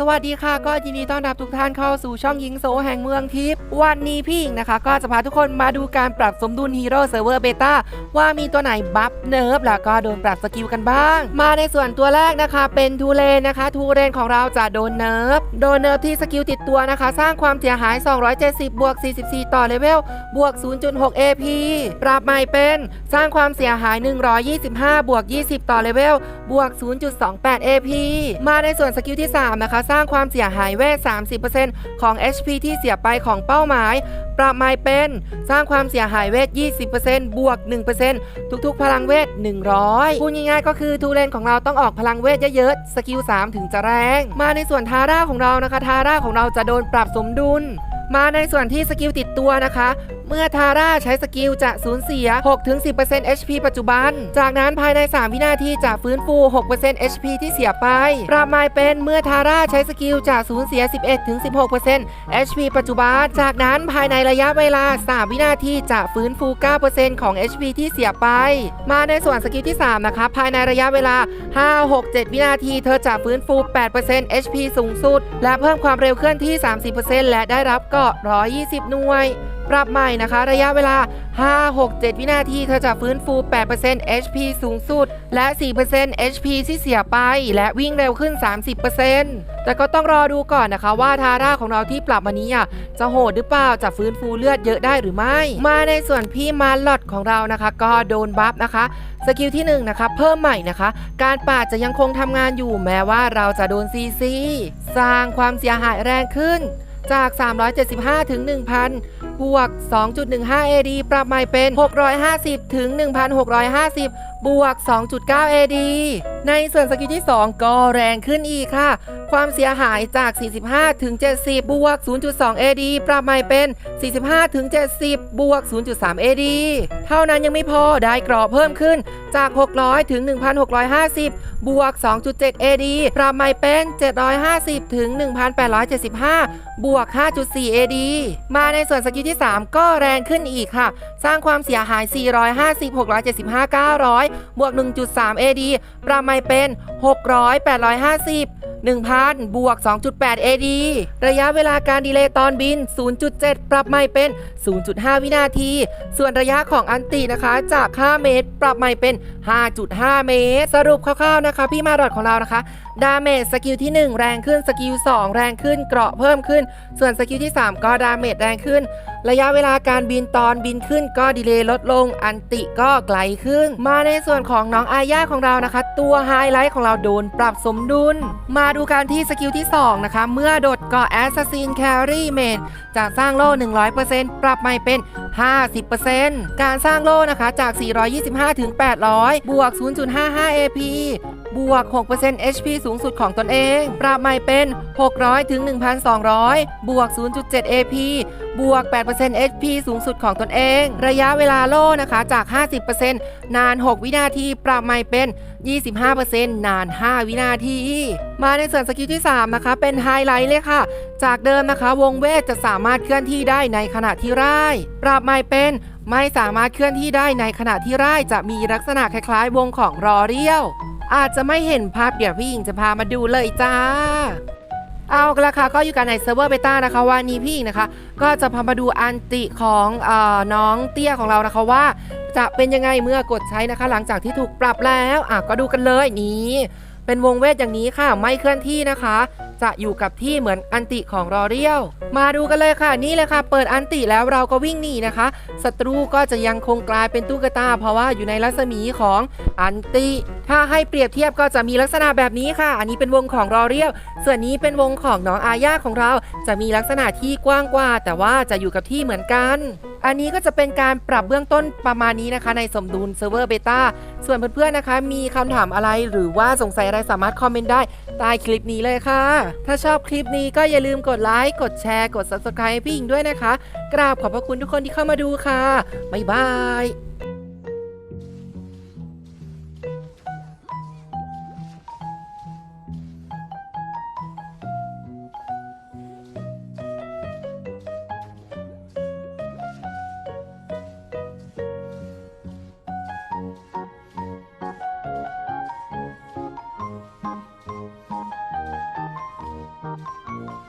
สวัสดีค่ะก็ยินดีต้อนรับทุกท่านเข้าสู่ช่องยิงโซแห่งเมืองทิพย์วันนี้พี่หญิงนะคะ ก็จะพาทุกคนมาดูการปรับสมดุลฮีโร่เซิร์ฟเวอร์เบต้าว่ามีตัวไหนบัฟเนิร์ฟแล้วก็โดนปรับสกิลกันบ้าง มาในส่วนตัวแรกนะคะ เป็นทูเลนนะคะทูเลนของเราจะโดนเนิร์ฟโดนเนิร์ฟที่สกิลติดตัวนะคะ สร้างความเสียหาย 270 บวก 44 ต่อเลเวลบวก 0.6 AP ปรับใหม่เป็นสร้างความเสียหาย 125 บวก 20 ต่อเลเวลบวก 0.28 AP มาในส่วนสกิลที่ 3 นะคะสร้างความเสียหายเวท 30%ของ HP ที่เสียไปของเป้าหมาย ปรับใหม่เป็น สร้างความเสียหายเวท 20%บวก 1%ทุกๆ พลังเวท 100พูดง่ายๆก็คือทูเลนของเราต้องออกพลังเวทเยอะๆ สกิล 3 ถึงจะแรง มาในส่วนทาร่าของเรานะคะ ทาร่าของเราจะโดนปรับสมดุลมาในส่วนที่สกิลติดตัวนะคะ เมื่อทาร่าใช้สกิลจะสูญเสีย 6-10% HP ปัจจุบัน จากนั้นภายใน 3 วินาทีจะฟื้นฟู 6% HP ที่เสียไป ปรับมาเป็นเมื่อทาร่าใช้สกิลจะสูญเสีย 11-16% HP ปัจจุบัน จากนั้นภายในระยะเวลา 3 วินาทีจะฟื้นฟู 9%ของ HP ที่เสียไป มาในส่วนสกิลที่ 3 นะคะภายในระยะเวลา 5 6 7 วินาที เธอจะฟื้นฟู 8% HP สูงสุด และเพิ่มความเร็วเคลื่อนที่ 30%และได้รับเกาะ 120 หน่วย ปรับใหม่นะคะ ระยะเวลา 5 6 7 วินาทีเธอจะฟื้นฟู 8% HP สูงสุด และ 4% HP ที่เสียไป และวิ่งเร็วขึ้น 30%แต่ก็ต้องรอดูก่อนนะคะว่าทาร่าของเราที่ปรับมานี้อะจะโหดหรือเปล่าจะฟื้นฟูเลือดเยอะได้หรือไม่ มาในส่วนพี่มาร์ลอดของเรานะคะ ก็โดนบัฟนะคะสกิลที่1นะคะเพิ่มใหม่นะคะ การปาดจะยังคงทำงานอยู่แม้ว่าเราจะโดนซีซีสร้างความเสียหายแรงขึ้นจาก 375 ถึง 1,000 บวก 2.15 AD ปรับใหม่เป็น 650 ถึง 1,650 บวก 2.9 AD ในส่วนสกิลที่ 2 ก็แรงขึ้นอีกค่ะ ความเสียหายจาก 45 ถึง 70 บวก 0.2 AD ปรับใหม่เป็น 45 ถึง 70 บวก 0.3 AD เท่านั้นยังไม่พอได้กรอบเพิ่มขึ้นจาก 600 ถึง 1,650 บวก 2.7 AD ปรับใหม่เป็น 750 ถึง 1,875 บวก 5.4 AD มาในส่วนสกิลที่ 3 ก็แรงขึ้นอีกค่ะสร้างความเสียหาย 450 675 900 บวก 1.3 AD ปรับใหม่เป็น 600 850 1,000 บวก 2.8 AD ระยะเวลาการดีเลย์ตอนบิน 0.7 ปรับใหม่เป็น 0.5 วินาที ส่วนระยะของอันตินะคะ จาก 5 เมตร ปรับใหม่เป็น 5.5 เมตร สรุปคร่าวๆนะคะ พี่มาดอดของเรานะคะ ดาเมจสกิลที่ 1 แรงขึ้น สกิล 2 แรงขึ้น เกราะเพิ่มขึ้น ส่วนสกิลที่ 3 ก็ดาเมจแรงขึ้นระยะเวลาการบินตอนบินขึ้นก็ดีเลย์ลดลง อันติก็ไกลขึ้น มาในส่วนของน้องอาญาของเรานะคะ ตัวไฮไลท์ของเราโดนปรับสมดุล มาดูการที่สกิลที่ 2 นะคะ เมื่อโดดเกาะแอสซัสซินแครีเมนจะสร้างโล่ 100%ปรับใหม่เป็น 50%การสร้างโล่นะคะจาก 425 ถึง 800 บวก 0.55 AP บวก 6% HP สูงสุดของตนเอง ปรับใหม่เป็น 600 ถึง 1,200 บวก 0.7 AP บวก 8% HP สูงสุดของตนเอง ระยะเวลาโล่นะคะ จาก 50%นาน 6 วินาที ปรับใหม่เป็น 25%นาน 5 วินาที มาในส่วนสกิลที่ 3 นะคะ เป็นไฮไลท์เลยค่ะ จากเดิมนะคะ วงเวทจะสามารถเคลื่อนที่ได้ในขณะที่ร่าย ปรับใหม่เป็นไม่สามารถเคลื่อนที่ได้ในขณะที่ร่ายจะมีลักษณะคล้ายๆ วงของรอเรียว อาจจะไม่เห็นภาพเดี๋ยวพี่หญิงจะพามาดูเลยจ้า เอาละค่ะก็อยู่กันในเซิร์ฟเวอร์เบต้านะคะวันนี้พี่หญิงนะคะ ก็จะพามาดูอันติของเออน้องเตี้ยของเรานะคะว่า จะเป็นยังไงเมื่อกดใช้นะคะ หลังจากที่ถูกปรับแล้วอะก็ดูกันเลยนี่เป็นวงเวทอย่างนี้ค่ะ ไม่เคลื่อนที่นะคะ จะอยู่กับที่เหมือนอันติของรอเรียว มาดูกันเลยค่ะนี่เลยค่ะ เปิดอันติแล้วเราก็วิ่งหนีนะคะศัตรูก็จะยังคงกลายเป็นตุ๊กตา เพราะว่าอยู่ในรัศมีของอันติ ถ้าให้เปรียบเทียบก็จะมีลักษณะแบบนี้ค่ะ อันนี้เป็นวงของรอเรียว ส่วนนี้เป็นวงของน้องอาญาของเรา จะมีลักษณะที่กว้างกว่า แต่ว่าจะอยู่กับที่เหมือนกัน อันนี้ก็จะเป็นการปรับเบื้องต้นประมาณนี้นะคะ ในสมดุลเซิร์ฟเวอร์เบต้าส่วนเพื่อนๆนะคะ มีคำถามอะไรหรือว่าสงสัยอะไรสามารถคอมเมนต์ได้ใต้คลิปนี้เลยค่ะ ถ้าชอบคลิปนี้ก็อย่าลืมกดไลค์กดแชร์กด subscribe ให้พี่หญิงด้วยนะคะ กราบขอบพระคุณทุกคนที่เข้ามาดูค่ะบ๊ายบาย